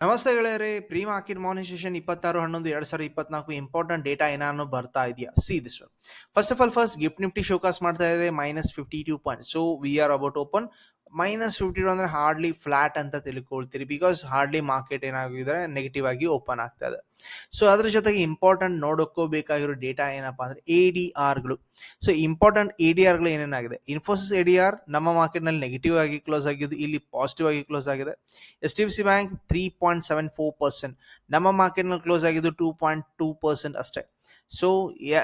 ನಮಸ್ತೆ ಗೆಳೆಯರೆ pre market morning session ಇಪ್ಪತ್ತಾರು, ಹನ್ನೊಂದು, ಎರಡ್ ಸಾವಿರದ ಇಪ್ಪತ್ನಾಲ್ಕು ಇಂಪಾರ್ಟೆಂಟ್ ಡೇಟಾ ಏನಾನು ಬರ್ತಾ ಇದೆಯಾ? See this first of all first GIFT Nifty showcase ಮಾಡ್ತಾ ಇದೆ minus fifty two point so we are about open minus fifty two ಅಂದ್ರೆ ಹಾರ್ಡ್ಲಿ ಫ್ಲಾಟ್ ಅಂತ ತಿಳ್ಕೊಳ್ತೀರಿ. ಬಿಕಾಸ್ ಹಾರ್ಡ್ಲಿ ಮಾರ್ಕೆಟ್ ಏನಾಗಿದ್ರೆ ನೆಗೆಟಿವ್ ಆಗಿ ಓಪನ್ ಆಗ್ತಾ ಇದೆ. ಸೊ ಅದ್ರ ಜೊತೆಗೆ ಇಂಪಾರ್ಟೆಂಟ್ ನೋಡೋಕೋಬೇಕಾಗಿರೋ ಡೇಟಾ ಏನಪ್ಪಾ ಅಂದ್ರೆ ಎ ಡಿ ಆರ್ಗಳು ಸೊ ಇಂಪಾರ್ಟೆಂಟ್ ಎ ಡಿ ಆರ್ಗಳು ಏನೇನಾಗಿದೆ? ಇನ್ಫೋಸಿಸ್ ಎ ಡಿ ಆರ್ ನಮ್ಮ ಮಾರ್ಕೆಟ್ನಲ್ಲಿ ನೆಗೆಟಿವ್ ಆಗಿ ಕ್ಲೋಸ್ ಆಗಿದ್ದು, ಇಲ್ಲಿ ಪಾಸಿಟಿವ್ ಆಗಿ ಕ್ಲೋಸ್ ಆಗಿದೆ. S T C bank three point seven four percent ನಮ್ಮ ಮಾರ್ಕೆಟ್ನಲ್ಲಿ ಕ್ಲೋಸ್ ಆಗಿದ್ದು ಟೂ ಪಾಯಿಂಟ್ ಟೂ ಪರ್ಸೆಂಟ್ ಅಷ್ಟೇ. So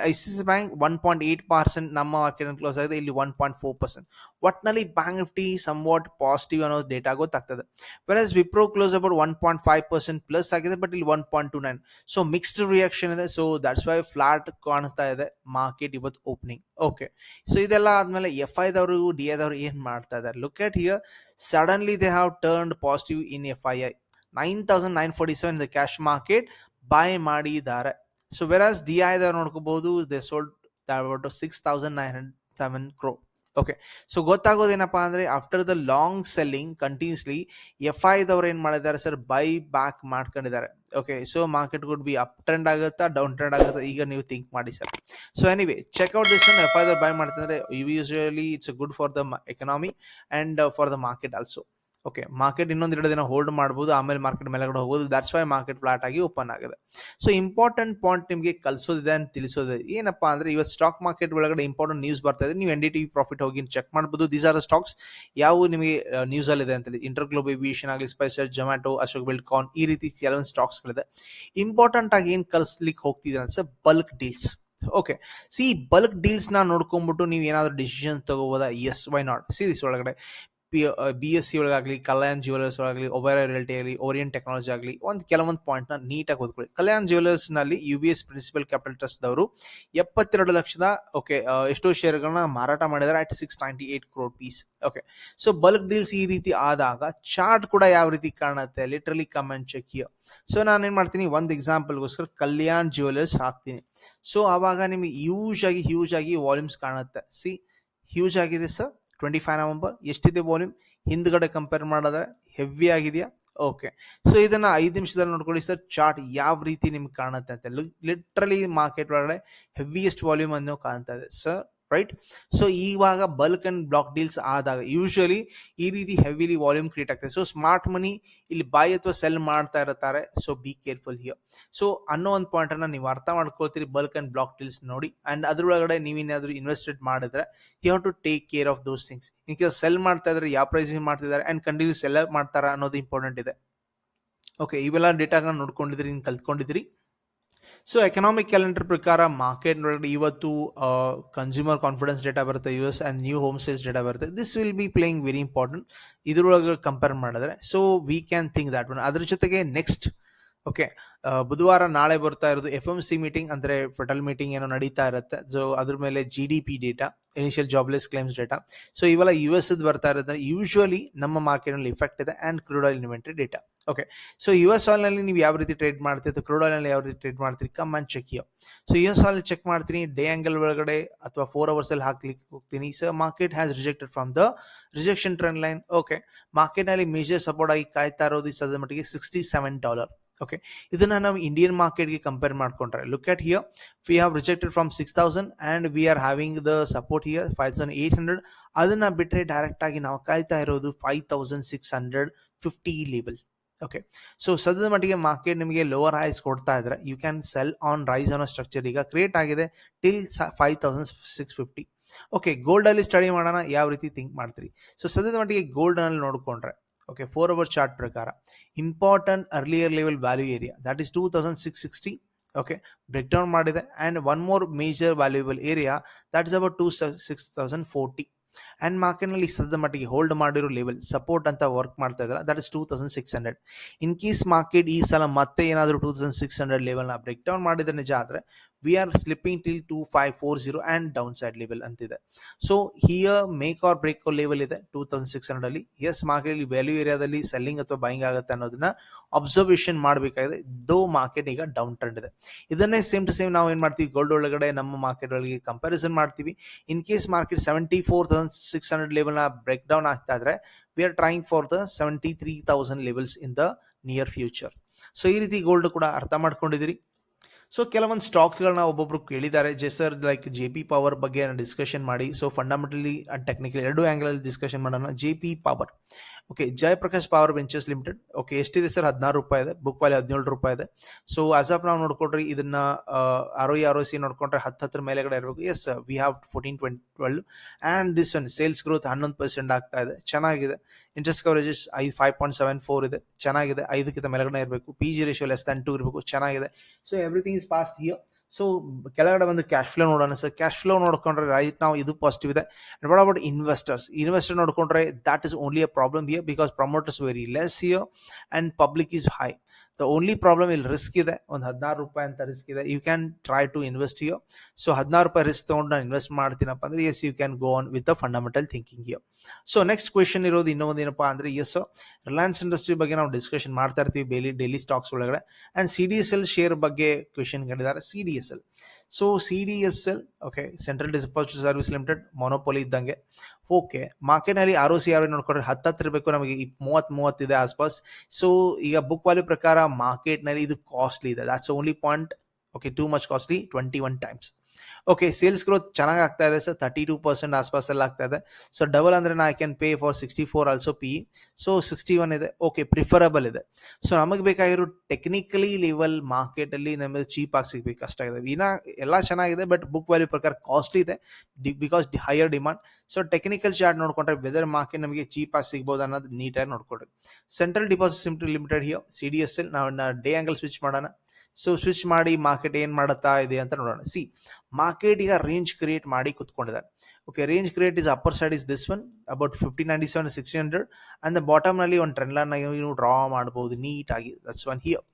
I C C bank one point eight percent ನಮ್ಮ ಮಾರ್ಕೆಟ್ ಕ್ಲೋಸ್ ಆಗಿದೆ. ಇಲ್ಲಿ ಒನ್ ಪಾಯಿಂಟ್ ಫೋರ್ ಪರ್ಸೆಂಟ್ ಒಟ್ನಲ್ಲಿ bank Nifty somewhat positive ಅನ್ನೋ data ಗೊತ್ತಾಗ್ತದೆ. Versus Wipro close about one point five percent plus ಆಗಿದೆ but ಇಲ್ಲಿ one point two nine so mixed reaction ಇದೆ. So that's why flat ಕಾಣಿಸ್ತಾ ಇದೆ. Market ಇವತ್ತು opening okay so ಇದೆಲ್ಲ ಆದಮೇಲೆ ಎಫ್ ಐದವರು ಡಿ ಐದವರು ಏನು ಮಾಡ್ತಾ ಇದ್ದಾರೆ look at here suddenly they have turned positive in F I I nine thousand nine forty seven the cash market buy ಮಾಡಿದ್ದಾರೆ. ಸೊ ವೆರಾಸ್ ಡಿ ಐದವ್ರು ನೋಡ್ಕೋಬಹುದು they sold about six thousand nine hundred seven crore okay so ಗೊತ್ತಾಗೋದೇನಪ್ಪ ಅಂದ್ರೆ after the long selling continuously F ಐದವ್ರು ಏನ್ ಮಾಡಿದ್ದಾರೆ sir buy back ಮಾಡ್ಕೊಂಡಿದ್ದಾರೆ. Okay so market good be up trend ಆಗುತ್ತಾ down trend ಆಗುತ್ತಾ, ಈಗ ನೀವು think ಮಾಡಿ sir so anyway check out this F either buy ಮಾಡ್ತಂದ್ರೆ usually it's good for the economy and for the market also okay market ಇನ್ನೊಂದು ಎರಡು ದಿನ hold ಮಾಡ್ಬೋದು, ಆಮೇಲೆ ಮಾರ್ಕೆಟ್ ಮೇಲೆಗಡೆ ಹೋಗೋದು. ದಟ್ಸ್ ವೈ ಮಾರ್ಕೆಟ್ ಫ್ಲಾಟ್ ಆಗಿ ಓಪನ್ ಆಗಿದೆ. ಸೊ ಇಂಪಾರ್ಟೆಂಟ್ ಪಾಯಿಂಟ್ ನಿಮಗೆ ಕಲಿಸೋದಿದೆ ಅಂತ ತಿಳಿಸೋದಿದೆ ಏನಪ್ಪಾ ಅಂದ್ರೆ ಇವತ್ತು ಸ್ಟಾಕ್ ಮಾರ್ಕೆಟ್ ಒಳಗಡೆ ಇಂಪಾರ್ಟೆಂಟ್ ನ್ಯೂಸ್ ಬರ್ತಾ ಇದೆ. ನೀವು ಎನ್ ಡಿ ಟಿ ಪ್ರಾಫಿಟ್ ಹೋಗಿ ಚೆಕ್ ಮಾಡ್ಬೋದು. ದೀಸ್ ಆರ್ ಸ್ಟಾಕ್ಸ್ ಯಾವ ನಿಮಗೆ ನ್ಯೂಸ್ ಅಲ್ಲಿ ಇದೆ ಅಂತ ಇಂಟರ್ ಗ್ಲೋಬ್ ಏವಿಯೇಷನ್ ಆಗಲಿ ಸ್ಪೈಸರ್ ಜೊಮ್ಯಾಟೊ ಅಶೋಕ್ ಬಿಲ್ಡ್ ಕಾನ್ ಈ ರೀತಿ ಕೆಲವೊಂದು ಸ್ಟಾಕ್ಸ್ ಗಳಿದೆ. ಇಂಪಾರ್ಟೆಂಟ್ ಆಗಿ ಏನು ಕಲಿಸ್ಲಿಕ್ಕೆ ಹೋಗ್ತಿದ್ರೆ ಅಂತ bulk deals okay see bulk ಡೀಲ್ಸ್ನ ನೋಡ್ಕೊಂಡ್ಬಿಟ್ಟು ನೀವು ಏನಾದ್ರು decision ತಗೋಬೋದಾ? Yes why not see this ಒಳಗಡೆ. ಪಿ ಬಿ ಎಸ್ ಸಿ ಒಳಗಾಗಲಿ ಕಲ್ಯಾಣ್ ಜ್ಯುವೆಲರ್ಸ್ ಒಳಗಾಗಲಿ ಒಬೆರ ರಿಯಲ್ಟಿ ಆಗಲಿ ಓರಿಯನ್ ಟೆಕ್ನಾಲಜಿ ಆಗಲಿ, ಒಂದು ಕೆಲವೊಂದು ಪಾಯಿಂಟ್ನ ನೀಟಾಗಿ ಓದ್ಕೊಳ್ಳಿ. Kalyan ಜ್ಯುವೆಲರ್ಸ್ನಲ್ಲಿ U B S principal capital ಟ್ರಸ್ಟ್ದವರು ಎಪ್ಪತ್ತೆರಡು ಲಕ್ಷದ ಓಕೆ ಎಷ್ಟೋ ಶೇರ್ಗಳನ್ನ ಮಾರಾಟ ಮಾಡಿದ್ದಾರೆ at six ninety eight crore pieces okay so bulk deals ಈ ರೀತಿ ಆದಾಗ ಚಾರ್ಟ್ ಕೂಡ ಯಾವ ರೀತಿ ಕಾಣುತ್ತೆ? Literally comment check here so ನಾನು ಏನು ಮಾಡ್ತೀನಿ? ಒಂದು ಎಕ್ಸಾಂಪಲ್ಗೋಸ್ಕರ ಕಲ್ಯಾಣ್ ಜ್ಯುವೆಲರ್ಸ್ ಹಾಕ್ತೀನಿ. ಸೊ ಆವಾಗ ನಿಮಗೆ ಯೂಸ್ ಆಗಿ ಹ್ಯೂಜ್ ಆಗಿ ವಾಲ್ಯೂಮ್ಸ್ ಕಾಣುತ್ತೆ. ಸಿ ಹ್ಯೂಜ್ ಆಗಿದೆ ಸರ್ ಟ್ವೆಂಟಿ ಫೈವ್ ನವಂಬರ್, ಎಷ್ಟಿದೆ ವಾಲ್ಯೂಮ್ ಹಿಂದ್ಗಡೆ ಕಂಪೇರ್ ಮಾಡಿದ್ರೆ ಹೆವಿ ಆಗಿದೆಯಾ? ಓಕೆ ಸೊ ಇದನ್ನ ಐದು ನಿಮಿಷದಲ್ಲಿ ನೋಡ್ಕೊಳ್ಳಿ ಸರ್ ಚಾರ್ಟ್ ಯಾವ ರೀತಿ ನಿಮ್ಗೆ ಕಾಣುತ್ತೆ ಅಂತ. ಲಿಟ್ರಲಿ ಮಾರ್ಕೆಟ್ ಒಳಗಡೆ ಹೆವಿಯೆಸ್ಟ್ ವಾಲ್ಯೂಮ್ ಅನ್ನು ಕಾಣ್ತಾ ಇದೆ. ಸರ್ ರೈಟ್ ಸೊ ಇವಾಗ ಬಲ್ಕ್ ಅಂಡ್ ಬ್ಲಾಕ್ ಡೀಲ್ಸ್ ಆದಾಗ ಯೂಶಲಿ ಈ ರೀತಿ ಹೆವಿಲಿ ವಾಲ್ಯೂಮ್ ಕ್ರಿಯೇಟ್ ಆಗ್ತದೆ. ಸೊ ಸ್ಮಾರ್ಟ್ ಮನಿ ಇಲ್ಲಿ ಬೈ ಅಥವಾ ಸೆಲ್ ಮಾಡ್ತಾ ಇರ್ತಾರೆ so be careful here so ಅನ್ನೋ ಒಂದು ಪಾಯಿಂಟ್ ನೀವು ಅರ್ಥ ಮಾಡ್ಕೊಳ್ತೀರಿ ಬಲ್ಕ್ ಅಂಡ್ ಬ್ಲಾಕ್ ಡೀಲ್ಸ್ ನೋಡಿ. ಅಂಡ್ ಅದ್ರೊಳಗಡೆ ನೀವೇನಾದ್ರೂ ಇನ್ವೆಸ್ಟೆಡ್ ಮಾಡಿದ್ರೆ you have to take care of those things in case sell ಮಾಡ್ತಾ ಇದ್ರೆ, ಯಾವ ಪ್ರೈಸಿಂಗ್ ಮಾಡ್ತಿದ್ದಾರೆ ಅಂಡ್ ಕಂಟಿನ್ಯೂಸ್ ಸೆಲ್ ಮಾಡ್ತಾರ ಅನ್ನೋದು ಇಂಪಾರ್ಟೆಂಟ್ ಇದೆ. ಓಕೆ ಇವೆಲ್ಲ ಡೇಟಾಗಳನ್ನ ನೋಡ್ಕೊಂಡಿದ್ರಿ ನೀವು ಕಲ್ತ್ಕೊಂಡಿದ್ರಿ ಸೊ ಎಕನಾಮಿಕ್ ಕ್ಯಾಲೆಂಡರ್ ಪ್ರಕಾರ ಮಾರ್ಕೆಟ್ ಒಳಗಡೆ ಇವತ್ತು ಕನ್ಸ್ಯೂಮರ್ ಕಾನ್ಫಿಡೆನ್ಸ್ ಡೇಟಾ ಬರುತ್ತೆ U S and new home sales data ಬರುತ್ತೆ. This will be playing very important ಇದ್ರೊಳಗೆ ಕಂಪೇರ್ ಮಾಡಿದ್ರೆ. So we can think that one ಅದ್ರ ಜೊತೆಗೆ ನೆಕ್ಸ್ಟ್ ಓಕೆ ಬುಧವಾರ ನಾಳೆ ಬರ್ತಾ ಇರೋದು ಎಫ್ ಎಂ ಸಿ ಮೀಟಿಂಗ್ ಅಂದರೆ ಫೆಟಲ್ ಮೀಟಿಂಗ್ ಏನೋ ನಡೀತಾ ಇರುತ್ತೆ. ಸೊ ಅದ್ರ ಮೇಲೆ G D P data initial jobless claims data so ಇವೆಲ್ಲ ಯು ಎಸ್ ಬರ್ತಾ ಇರೋದ್ರೆ ಯೂಶುವಲಿ ನಮ್ಮ ಮಾರ್ಕೆಟ್ನಲ್ಲಿ ಇಫೆಕ್ಟ್ ಇದೆ and crude oil inventory data okay so U S ಆಲ್ನಲ್ಲಿ ನೀವು ಯಾವ ರೀತಿ ಟ್ರೇಡ್ ಮಾಡ್ತೀರಿ ಕ್ರೂಡ್ ಆಯಿಲ್ನಲ್ಲಿ ಯಾವ ರೀತಿ ಟ್ರೇಡ್ ಮಾಡ್ತೀರಿ come and check yo so U S oil check ಮಾಡ್ತೀನಿ ಡೇ ಆ್ಯಂಗಲ್ ಒಳಗಡೆ ಅಥವಾ ಫೋರ್ ಅವರ್ಸಲ್ಲಿ ಹಾಕ್ಲಿಕ್ಕೆ ಹೋಗ್ತೀನಿ. So market has rejected from the rejection trend line okay ಮಾರ್ಕೆಟ್ನಲ್ಲಿ ಮೇಜರ್ ಸಪೋರ್ಟ್ ಆಗಿ ಕಾಯ್ತಾ ಇರೋದು ಸದ್ಯ ಮಟ್ಟಿಗೆ ಸಿಕ್ಸ್ಟಿ ಸೆವೆನ್ ಡಾಲರ್ ಓಕೆ ಇದನ್ನ ನಾವು ಇಂಡಿಯನ್ ಮಾರ್ಕೆಟ್ಗೆ ಕಂಪೇರ್ ಮಾಡ್ಕೊಂಡ್ರೆ. Look at here we have rejected from six thousand and we are having the support here five thousand eight hundred ಅದನ್ನ ಬಿಟ್ಟರೆ ಡೈರೆಕ್ಟ್ ಆಗಿ ನಾವು ಕಾಯ್ತಾ ಇರೋದು five thousand six hundred fifty level okay so ಸದ್ಯದ ಮಟ್ಟಿಗೆ ಮಾರ್ಕೆಟ್ ನಿಮಗೆ ಲೋವರ್ ಹೈಸ್ ಕೊಡ್ತಾ ಇದ್ರೆ you can sell on rise ಅನ್ನೋ ಸ್ಟ್ರಕ್ಚರ್ ಈಗ ಕ್ರಿಯೇಟ್ ಆಗಿದೆ till five thousand six fifty okay gold ಅಲ್ಲಿ ಸ್ಟಡಿ ಮಾಡೋಣ, ಯಾವ ರೀತಿ ಥಿಂಕ್ ಮಾಡ್ತೀರಿ? ಸೊ ಸದ್ಯದ ಮಟ್ಟಿಗೆ ಗೋಲ್ಡ್ ನೋಡಿಕೊಂಡ್ರೆ ನೋಡ್ಕೊಂಡ್ರೆ ಓಕೆ ಫೋರ್ ಅವರ್ ಚಾರ್ಟ್ ಪ್ರಕಾರ. Important earlier level value area that is two thousand six sixty okay break down ಮಾಡಿದೆ. And one more major valuable area that is about two six thousand forty and ಮಾರ್ಕೆಟ್ನಲ್ಲಿ ಸದ್ದ ಮಟ್ಟಿಗೆ hold ಮಾಡಿರೋ level support ಅಂತ work ಮಾಡ್ತಾ ಇದ್ದಾರೆ? That is two thousand six hundred in case market ಈ ಸಲ ಮತ್ತೆ ಏನಾದರೂ ಟೂ ತೌಸಂಡ್ ಸಿಕ್ಸ್ ಹಂಡ್ರೆಡ್ ಲೆವೆಲ್ನ ಬ್ರೇಕ್ ಡೌನ್ ಮಾಡಿದ್ರೆ ನಿಜ ಆದರೆ we are slipping till two five four zero and downside level ಅಂತಿದೆ. So here major break level ಇದೆ ಟೂ ತೌಸಂಡ್ ಸಿಕ್ಸ್ ಹಂಡ್ರೆಡ್ ಅಲ್ಲಿ. ಎಸ್ ಮಾರ್ಕೆಟ್ ವ್ಯಾಲ್ಯೂ ಏರಿಯಾದಲ್ಲಿ ಸೆಲ್ಲಿಂಗ್ ಅಥವಾ ಬೈಯಿಂಗ್ ಆಗುತ್ತೆ ಅನ್ನೋದನ್ನ ಅಬ್ಸರ್ವೇಷನ್ ಮಾಡಬೇಕಾಗಿದೆ. ದೋ ಮಾರ್ಕೆಟ್ ಈಗ ಡೌನ್ ಟ್ರೆಂಡ್ ಇದೆ. ಇದನ್ನೇ ಸೇಮ್ ಟು ಸೇಮ್ ನಾವು ಏನ್ ಮಾಡ್ತೀವಿ? ಗೋಲ್ಡ್ ಒಳಗಡೆ ನಮ್ಮ ಮಾರ್ಕೆಟ್ ಒಳಗೆ ಕಂಪ್ಯಾರಿಸನ್ ಮಾಡ್ತೀವಿ. In case market seventy four thousand six hundred ಲೆವೆಲ್ನ break down ಆಗ್ತಾ ಇದ್ರೆ we are trying for the seventy three thousand levels in the near future so ಈ ರೀತಿ ಗೋಲ್ಡ್ ಕೂಡ ಅರ್ಥ ಮಾಡ್ಕೊಂಡಿದ್ದೀರಿ. ಸೊ ಕೆಲವೊಂದು ಸ್ಟಾಕ್ಗಳನ್ನ ಒಬ್ಬೊಬ್ರು ಕೇಳಿದ್ದಾರೆ. J sir like J P power ಬಗ್ಗೆ ಡಿಸ್ಕಷನ್ ಮಾಡಿ. ಸೊ ಫಂಡಮೆಂಟಲಿ ಅಂಡ್ ಟೆಕ್ನಿಕಲಿ ಎರಡು ಆ್ಯಂಗಲಲ್ಲಿ ಡಿಸ್ಕಷನ್ ಮಾಡೋಣ. J P power okay Jayaprakash power ventures limited okay ಎಷ್ಟಿದೆ ಸರ್ ಹದಿನಾರು ರೂಪಾಯಿ ಇದೆ ಬುಕ್ ವ್ಯಾಲ್ಯೂ ಹದಿನೇಳು ರೂಪಾಯಿ ಇದೆ. ಸೊ ಆಸ್ ಆಫ್ ನಾವು ನೋಡ್ಕೊಡ್ರಿ ಇದನ್ನ ಆರೋ ಆರ್ ಸಿ ನೋಡ್ಕೊಂಡ್ರೆ ಹತ್ತು ಹತ್ತರ ಮೇಲೆಗಡೆ ಇರಬೇಕು. Yes we have fourteen twenty twelve and this one sales growth ಹನ್ನೊಂದು ಪರ್ಸೆಂಟ್ ಆಗ್ತಾ ಇದೆ. ಚೆನ್ನಾಗಿದೆ. ಇಂಟ್ರೆಸ್ಟ್ ಕವರೇಜಸ್ ಐದು ಫೈವ್ ಪಾಯಿಂಟ್ ಸೆವೆನ್ ಫೋರ್ ಇದೆ. ಚೆನ್ನಾಗಿದೆ. ಐದಕ್ಕಿಂತ ಮೇಲೆಗಡೆ ಇರಬೇಕು. P G ratio less than two ಇರಬೇಕು. ಚೆನ್ನಾಗಿದೆ. So everything is past here so ಕೆಳಗಡೆ ಬಂದು ಕ್ಯಾಶ್ ಫ್ಲೋ ನೋಡೋಣ ಸರ್ ಕ್ಯಾಶ್ ಫ್ಲೋ ನೋಡ್ಕೊಂಡ್ರೆ ರೈಟ್ ನಾವು ಇದು ಪಾಸಿಟಿವ್ ಇದೆ. And what about investors investor ನೋಡ್ಕೊಂಡ್ರೆ that is only a problem here because promoters very less here and public is high the only problem ಇಲ್ಲಿ risk ಇದೆ. ಒಂದು ಹದಿನಾರು ರೂಪಾಯಿ ಅಂತ ರಿಸ್ಕ್ ಇದೆ. You can try to invest here so ಹದಿನಾರು ರೂಪಾಯಿ ರಿಸ್ಕ್ ತೊಗೊಂಡು ನಾನು ಇನ್ವೆಸ್ಟ್ ಮಾಡ್ತೀನಪ್ಪ ಅಂದ್ರೆ yes you can go on with the fundamental thinking here so next question ಇರೋದು ಇನ್ನೊಂದು ಏನಪ್ಪ ಅಂದ್ರೆ ಎಸ್ ರಿಲಯನ್ಸ್ ಇಂಡಸ್ಟ್ರಿ ಬಗ್ಗೆ ನಾವು ಡಿಸ್ಕಷನ್ ಮಾಡ್ತಾ ಇರ್ತೀವಿ ಡೈಲಿ ಡೈಲಿ ಸ್ಟಾಕ್ಸ್ ಒಳಗಡೆ. And C D S L share ಬಗ್ಗೆ ಕ್ವೆಶನ್ ಕೇಳಿದ್ದಾರೆ. C D S L so C D S L okay central deposit service limited monopoly ಇದ್ದಂಗೆ. ಓಕೆ ಮಾರ್ಕೆಟ್ನಲ್ಲಿ ಆರ್ ಒ ಸಿ ಆರ್ ನೋಡ್ಕೊಂಡ್ರೆ ಹತ್ತತ್ತು ಇರಬೇಕು, ನಮಗೆ ಮೂವತ್ತು ಮೂವತ್ತಿದೆ ಆಸ್ಪಾಸ್ ಸೊ ಈಗ ಬುಕ್ ವ್ಯಾಲ್ಯೂ ಪ್ರಕಾರ ಮಾರ್ಕೆಟ್ನಲ್ಲಿ ಇದು ಕಾಸ್ಟ್ಲಿ ಇದೆ. That's only point okay too much costly twenty one times okay sales growth ಚೆನ್ನಾಗಿ ಆಗ್ತಾ ಇದೆ ಸರ್ ತರ್ಟಿ ಟೂ ಪರ್ಸೆಂಟ್ ಆಸ್ಪಾಸಲ್ಲಿ ಆಗ್ತಾ ಇದೆ. ಸೊ ಡಬಲ್ ಅಂದರೆ ನಾ I can pay for sixty four also P so sixty one ಇದೆ. ಓಕೆ ಪ್ರಿಫರಬಲ್ ಇದೆ. ಸೊ ನಮಗೆ ಬೇಕಾಗಿರೋ ಟೆಕ್ನಿಕಲಿ ಲೆವೆಲ್ ಮಾರ್ಕೆಟಲ್ಲಿ ನಮಗೆ ಚೀಪ್ ಆಗಿ ಸಿಗ್ಬೇಕು. ಇದೆ ಇನ್ನ ಎಲ್ಲ ಚೆನ್ನಾಗಿದೆ ಬಟ್ ಬುಕ್ ವ್ಯಾಲ್ಯೂ ಪ್ರಕಾರ ಕಾಸ್ಟ್ಲಿ ಇದೆ because higher demand so technical chart ನೋಡ್ಕೊಂಡ್ರೆ ವೆದರ್ ಮಾರ್ಕೆಟ್ ನಮಗೆ ಚೀಪ್ ಆಗಿ ಸಿಗ್ಬೋದು ಅನ್ನೋದು ನೀಟಾಗಿ ನೋಡ್ಕೊಡ್ರಿ ಸೆಂಟ್ರಲ್ ಡಿಪಾಸಿಟ್ ಲಿಮಿಟೆಡ್ ಹಿಯೋ ಸಿ ಡಿ ಎಸ್ ಎಲ್ ನಾವು ಡೇ ಆಂಗಲ್ ಸ್ವಿಚ್ ಮಾಡೋಣ. ಸೊ ಸ್ವಿಚ್ ಮಾಡಿ ಮಾರ್ಕೆಟ್ ಏನು ಮಾಡುತ್ತಾ ಇದೆ ಅಂತ ನೋಡೋಣ. ಸಿ ಮಾರ್ಕೆಟ್ ಈಗ ರೇಂಜ್ ಕ್ರಿಯೇಟ್ ಮಾಡಿ ಕುತ್ಕೊಂಡಿದ್ದಾರೆ okay range create is upper side is this one about fifty ninety seven sixty hundred and ಬಾಟಮ್ನಲ್ಲಿ ಒಂದು ಟ್ರೆಂಡ್ ಲೈನ್ ನೀವು ಡ್ರಾ ಮಾಡ್ಬೋದು ನೀಟಾಗಿ that's one here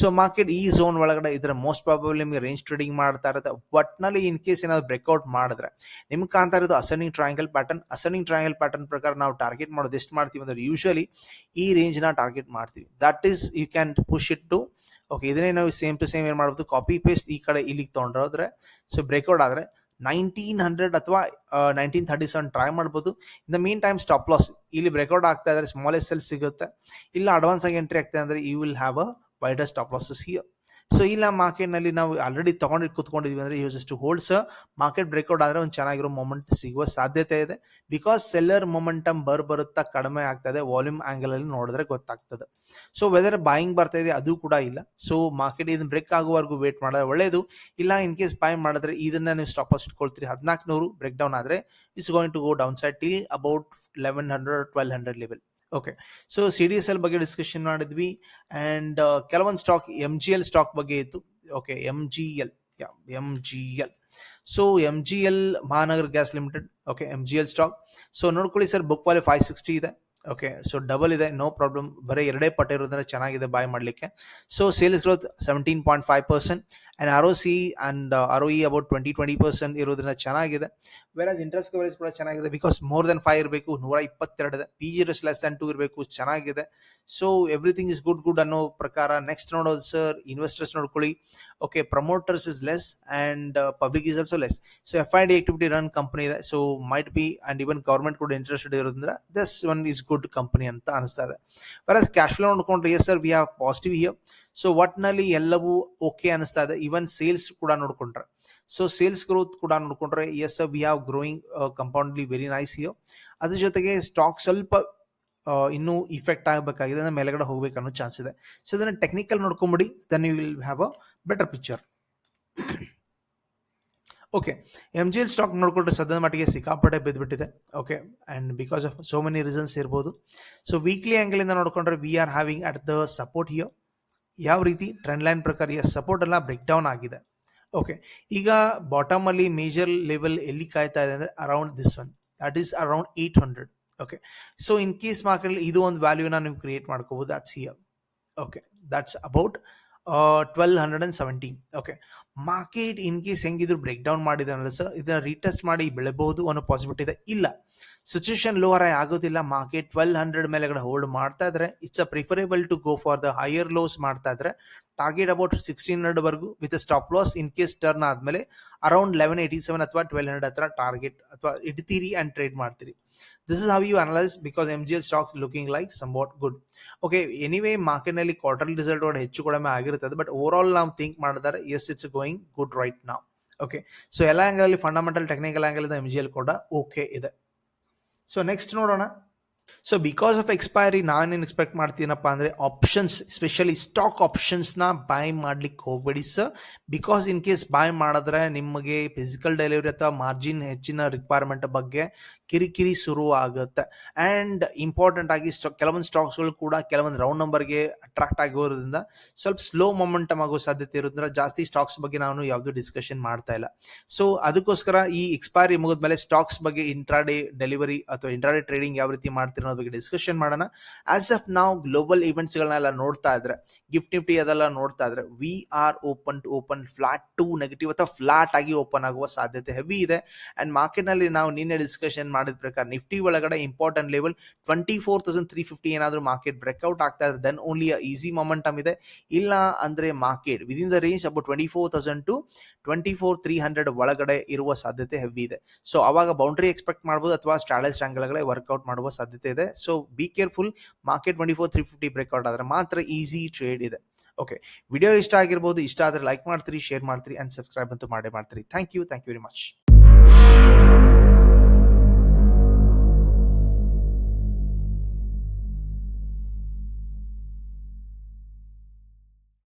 so market ಈ ಝೋನ್ ಒಳಗಡೆ ಇದರ ಮೋಸ್ಟ್ ಪ್ರಾಬಬ್ಲಿ ನಿಮಗೆ ರೇಂಜ್ ಟ್ರೇಡಿಂಗ್ ಮಾಡ್ತಾ ಇರುತ್ತೆ. ಒಟ್ನಲ್ಲಿ ಇನ್ ಕೇಸ್ ಏನಾದ್ರು ಬ್ರೇಕ್ಔಟ್ ಮಾಡಿದ್ರೆ, ನಿಮ್ಗೆ ಕಾಣ್ತಾ ಇರೋದು ascending triangle pattern ascending triangle pattern ಪ್ರಕಾರ ನಾವು ಟಾರ್ಗೆಟ್ ಮಾಡೋದು ಎಷ್ಟು ಮಾಡ್ತೀವಿ ಅಂದ್ರೆ ಯೂಶಲಿ ಈ ರೇಂಜ್ನ ಟಾರ್ಗೆಟ್ ಮಾಡ್ತೀವಿ. That is you can push it to okay ಇದನ್ನೇ ನಾವು ಸೇಮ್ ಟು ಸೇಮ್ ಏನು ಮಾಡ್ಬೋದು? ಕಾಪಿ ಪೇಸ್ಟ್ ಈ ಕಡೆ ಇಲ್ಲಿಗೆ ತೊಗೊಂಡ್ರೆ ಸೊ ಬ್ರೇಕ್ಔಟ್ ಆದರೆ ನೈನ್ಟೀನ್ ಹಂಡ್ರೆಡ್ ಅಥವಾ ನೈನ್ಟೀನ್ ತರ್ಟಿ ಸೆವೆನ್ ಟ್ರೈ ಮಾಡ್ಬೋದು. In the meantime stop loss ಇಲ್ಲಿ ಬ್ರೇಕ್ಔಟ್ ಆಗ್ತಾ ಇದ್ರೆ ಸ್ಮಾಲೆಸ್ಟ್ ಸೆಲ್ ಸಿಗುತ್ತೆ. ಇಲ್ಲ ಅಡ್ವಾನ್ಸ್ ಆಗಿ ಎಂಟ್ರಿ ಆಗ್ತಾ ಅಂದ್ರೆ you will have a wider stop losses here so ಇಲ್ಲ, ಮಾರ್ಕೆಟ್ನಲ್ಲಿ ನಾವು ಆಲ್ರೆಡಿ ತೊಗೊಂಡು ಕೂತ್ಕೊಂಡಿದ್ವಿ ಅಂದರೆ used to holds market breakout ಆದರೆ ಒಂದು ಚೆನ್ನಾಗಿರೋ ಮೊಮೆಂಟ್ ಸಿಗುವ ಸಾಧ್ಯತೆ ಇದೆ. ಬಿಕಾಸ್ ಸೆಲ್ಲರ್ ಮೊಮೆಂಟಮ್ ಬರ್ ಬರುತ್ತಾ ಕಡಿಮೆ ಆಗ್ತದೆ ವಾಲ್ಯೂಮ್ ಆ್ಯಂಗಲಲ್ಲಿ ನೋಡಿದ್ರೆ ಗೊತ್ತಾಗ್ತದೆ. ಸೊ ವೆದರ್ ಬಾಯಿಂಗ್ ಬರ್ತಾ ಇದೆ, ಅದು ಕೂಡ ಇಲ್ಲ. ಸೊ ಮಾರ್ಕೆಟ್ ಇದನ್ನ ಬ್ರೇಕ್ ಆಗುವವರೆಗೂ ವೇಟ್ ಮಾಡಿದ್ರೆ ಒಳ್ಳೆಯದು ಇಲ್ಲ ಇನ್ ಕೇಸ್ ಬಾಯ್ ಮಾಡಿದ್ರೆ ಇದನ್ನ ನೀವು ಸ್ಟಾಪ್ ಲಾಸ್ ಇಟ್ಕೊಳ್ತೀರಿ. ಹದಿನಾಲ್ಕು ನೂರು ಬ್ರೇಕ್ ಡೌನ್ ಆದರೆ it's going to go down side till about eleven hundred twelve hundred level okay so C D S L ಬಗ್ಗೆ ಡಿಸ್ಕಷನ್ ಮಾಡಿದ್ವಿ ಆ್ಯಂಡ್ ಕೆಲವೊಂದು stock M G L stock ಬಗ್ಗೆ ಇತ್ತು. Okay M G L M G L so M G L Mahanagar gas limited okay M G L stock so ನೋಡ್ಕೊಳ್ಳಿ sir book value five sixty ಇದೆ. Okay so double ಇದೆ no problem ಬರೀ ಎರಡೇ ಪಟ್ಟ ಇರೋದ್ರೆ ಚೆನ್ನಾಗಿದೆ ಬಾಯ್ ಮಾಡಲಿಕ್ಕೆ. So sales growth seventeen point five percent and R O C and R O E about twenty twenty percent ಇರೋದ್ರಿಂದ ಚೆನ್ನಾಗಿದೆ. ವೆರಾಸ್ ಇಂಟ್ರೆಸ್ಟ್ ಕವರೇಜ್ ಕೂಡ ಚೆನ್ನಾಗಿದೆ ಬಿಕಾಸ್ ಮೋರ್ ದೆನ್ ಫೈವ್ ಇರಬೇಕು, ನೂರ ಇಪ್ಪತ್ತೆರಡು ಪಿ ಜಿ ರಸ್ ಲೆಸ್ ದನ್ ಟು ಇರಬೇಕು, ಚೆನ್ನಾಗಿದೆ. So everything is good good ಅನ್ನೋ ಪ್ರಕಾರ ನೆಕ್ಸ್ಟ್ ನೋಡೋದು ಸರ್ ಇನ್ವೆಸ್ಟರ್ಸ್ ನೋಡ್ಕೊಳ್ಳಿ. Okay promoters is less and public is also less so F I D activity run company ಇದೆ. So might be and even government ಕೂಡ interested ಇರೋದ್ರಿಂದ this one is good company ಅಂತ ಅನಿಸ್ತಾ ಇದೆ. Whereas cash flow ನೋಡ್ಕೊಂಡ್ರೆ yes sir we have positive here so ಒಟ್ನಲ್ಲಿ ಎಲ್ಲವೂ okay ಅನಿಸ್ತಾ ಇದೆ. ಈವನ್ ಸೇಲ್ಸ್ ಕೂಡ ನೋಡ್ಕೊಂಡ್ರೆ. ಸೊ ಸೇಲ್ಸ್ ಗ್ರೋತ್ ಕೂಡ ನೋಡ್ಕೊಂಡ್ರೆ yes we have growing compoundly very nice ಇಯೋ ಅದ್ರ ಜೊತೆಗೆ ಸ್ಟಾಕ್ ಸ್ವಲ್ಪ ಇನ್ನೂ ಇಫೆಕ್ಟ್ ಆಗಬೇಕಾಗಿದೆ ಅಂದ್ರೆ ಮೇಲೆಗಡೆ ಹೋಗ್ಬೇಕು ಅನ್ನೋ ಚಾನ್ಸ್ ಇದೆ. ಸೊ ಇದನ್ನ technical ನೋಡ್ಕೊಂಬಿಡಿ then you will have a better picture okay M G L stock ನೋಡ್ಕೊಂಡ್ರೆ ಸದ್ಯದ ಮಟ್ಟಿಗೆ ಸಿಕ್ಕಾಪಟ್ಟೆ ಬಿದ್ದುಬಿಟ್ಟಿದೆ okay and because of so many reasons ಇರ್ಬೋದು. ಸೊ ವೀಕ್ಲಿ ಆ್ಯಂಗಲಿಂದ ನೋಡ್ಕೊಂಡ್ರೆ we are having at the support here ಯಾವ ರೀತಿ ಟ್ರೆಂಡ್ ಲೈನ್ ಪ್ರಕಾರ ಸಪೋರ್ಟ್ ಎಲ್ಲ ಬ್ರೇಕ್ ಡೌನ್ ಆಗಿದೆ. ಓಕೆ ಈಗ ಬಾಟಮ್ ಅಲ್ಲಿ ಮೇಜರ್ ಲೆವೆಲ್ ಎಲ್ಲಿ ಕಾಯ್ತಾ ಇದೆ ಅಂದರೆ around this one that is around eight hundred okay so in case market ಇದು ಒಂದು ವ್ಯಾಲ್ಯೂನ ನೀವು ಕ್ರಿಯೇಟ್ ಮಾಡ್ಕೋಬೋದು C L okay that's about twelve hundred and seventeen okay market in case ಹೆಂಗಿದ್ರು ಬ್ರೇಕ್ ಡೌನ್ ಮಾಡಿದಾನಲ್ಲ ಸರ್ ಇದನ್ನ ರೀಟೆಸ್ಟ್ ಮಾಡಿ ಬೆಳಬಹುದು ಅನ್ನೋ ಪಾಸಿಬಿಲಿಟಿ ಇದೆ. ಇಲ್ಲ. ಸಿಚುವೇಶನ್ ಲೋವರ್ ಆಗೋದಿಲ್ಲ. ಮಾರ್ಕೆಟ್ ಟ್ವೆಲ್ ಹಂಡ್ರೆಡ್ ಮೇಲೆಗಡೆ ಹೋಲ್ಡ್ ಮಾಡ್ತಾ ಇದ್ರೆ it's a preferable to go for the higher lows ಮಾಡ್ತಾ ಇದ್ರೆ ಟಾರ್ಗೆಟ್ ಅಬೌಟ್ ಸಿಕ್ಸ್ಟೀನ್ ಹಂಡ್ರೆಡ್ ವರೆಗೂ with stop loss in case turn ಆದ್ಮೇಲೆ ಅರೌಂಡ್ ಲೆವೆನ್ ಏಯ್ಟಿ ಸೆವೆನ್ ಅಥವಾ ಟ್ವೆಲ್ ಹಂಡ್ರೆಡ್ ಹತ್ರ ಟಾರ್ಗೆಟ್ ಅಥವಾ ಇಡ್ತೀರಿ ಅಂಡ್ ಟ್ರೇಡ್ ಮಾಡ್ತೀರಿ. This is how you analyse because M G L stock looking like somewhat good okay anyway ಮಾರ್ಕೆಟ್ನಲ್ಲಿ quarter result ಹೆಚ್ಚು ಕಡಿಮೆ ಆಗಿರುತ್ತದೆ ಬಟ್ ಓವರ್ ಆಲ್ ನಾವು ಥಿಂಕ್ ಮಾಡಿದ್ರೆ yes it's going good right ನಾವು ಓಕೆ ಸೊ ಎಲ್ಲ ಆ್ಯಂಗಲಲ್ಲಿ fundamental technical angle M G L ಕೂಡ okay ಇದೆ. ಸೊ ನೆಕ್ಸ್ಟ್ ನೋಡೋಣ. ಸೊ ಬಿಕಾಸ್ ಆಫ್ ಎಕ್ಸ್ಪೈರಿ ನಾನೇನು ಎಕ್ಸ್ಪೆಕ್ಟ್ ಮಾಡ್ತೀನಪ್ಪ ಅಂದರೆ ಆಪ್ಷನ್ಸ್ ಸ್ಪೆಷಲಿ ಸ್ಟಾಕ್ ಆಪ್ಷನ್ಸ್ನ ಬೈ ಮಾಡ್ಲಿಕ್ಕೆ ಹೋಗಬೇಡಿ sir because in case buy ಮಾಡಿದ್ರೆ ನಿಮಗೆ ಫಿಸಿಕಲ್ ಡೆಲಿವರಿ ಅಥವಾ ಮಾರ್ಜಿನ್ ಹೆಚ್ಚಿನ ರಿಕ್ವೈರ್ಮೆಂಟ್ ಬಗ್ಗೆ ಕಿರಿಕಿರಿ ಶುರು ಆಗುತ್ತೆ. ಆ್ಯಂಡ್ ಇಂಪಾರ್ಟೆಂಟ್ ಆಗಿ ಸ್ಟಾಕ್ ಕೆಲವೊಂದು ಸ್ಟಾಕ್ಸ್ಗಳು ಕೂಡ ಕೆಲವೊಂದು ರೌಂಡ್ ನಂಬರ್ಗೆ ಅಟ್ರಾಕ್ಟ್ ಆಗಿರೋದ್ರಿಂದ ಸ್ವಲ್ಪ ಸ್ಲೋ ಮೊಮೆಂಟಮ್ ಆಗೋ ಸಾಧ್ಯತೆ ಇರೋದ್ರಿಂದ ಜಾಸ್ತಿ ಸ್ಟಾಕ್ಸ್ ಬಗ್ಗೆ ನಾನು ಯಾವುದೂ ಡಿಸ್ಕಷನ್ ಮಾಡ್ತಾ ಇಲ್ಲ. ಸೊ ಅದಕ್ಕೋಸ್ಕರ ಈ ಎಕ್ಸ್ಪೈರಿ ಮುಗಿದ್ಮೇಲೆ ಸ್ಟಾಕ್ಸ್ ಬಗ್ಗೆ ಇಂಟ್ರಾಡೇ ಡೆಲಿವರಿ ಅಥವಾ ಇಂಟ್ರಾಡೇ ಟ್ರೇಡಿಂಗ್ ಯಾವ ರೀತಿ ಮಾಡ್ತೀರೋ ಅನ್ನೋದ್ರ ಬಗ್ಗೆ ಡಿಸ್ಕಷನ್ ಮಾಡೋಣ. ಆಸ್ ಆಫ್ ನಾವು ಗ್ಲೋಬಲ್ ಇವೆಂಟ್ಸ್ಗಳನ್ನೆಲ್ಲ ನೋಡ್ತಾ ಇದ್ರೆ ಗಿಫ್ಟ್ ನಿಫ್ಟಿ ಅದೆಲ್ಲ ನೋಡ್ತಾ ಇದ್ರೆ we are open to open flat to negative ಅಥವಾ ಫ್ಲಾಟ್ ಆಗಿ ಓಪನ್ ಆಗುವ ಸಾಧ್ಯತೆ ಹೆವಿ ಇದೆ. ಅಂಡ್ ಮಾರ್ಕೆಟ್ನಲ್ಲಿ ನಾವು ನಿನ್ನೆ ಡಿಸ್ಕಷನ್ ಮಾಡಿದ ಪ್ರಕಾರ ನಿಫ್ಟಿ ಒಳಗಡೆ important level twenty four thousand three fifty ಏನಾದರೂ ಮಾರ್ಕೆಟ್ ಬ್ರೇಕ್ಔಟ್ ಆಗ್ತಾ ಇದ್ರೆ ದೆನ್ ಓನ್ಲಿ ಈಸಿ ಮೊಮೆಂಟಮ್ ಇದೆ. ಇಲ್ಲ ಅಂದ್ರೆ market within the range about twenty four thousand to twenty four three hundred ಒಳಗಡೆ ಇರುವ ಸಾಧ್ಯತೆ ಹೆವಿ ಇದೆ. ಸೊ ಅವಾಗ ಬೌಂಡ್ರಿ ಎಕ್ಸ್ಪೆಕ್ಟ್ ಮಾಡ್ಬೋದು ಅಥವಾ ಸ್ಟ್ರಾಟಜ್ ಆಂಗಲ್ಗಳೇ ವರ್ಕೌಟ್ ಮಾಡುವ ಸಾಧ್ಯತೆ ಇದೆ. So be careful market twenty four three fifty breakout ಆದರೆ ಮಾತ್ರ ಈಸಿ ಟ್ರೇಡ್ ಇದೆ. ಓಕೆ ವಿಡಿಯೋ ಇಷ್ಟ ಆಗಿರ್ಬೋದು, ಇಷ್ಟ ಆದರೆ ಲೈಕ್ ಮಾಡ್ತೀರಿ ಶೇರ್ ಮಾಡ್ತೀರಿ ಆ್ಯಂಡ್ ಸಬ್ಸ್ಕ್ರೈಬ್ ಅಂತೂ ಮಾಡೇ ಮಾಡ್ತೀರಿ. Thank you thank you very much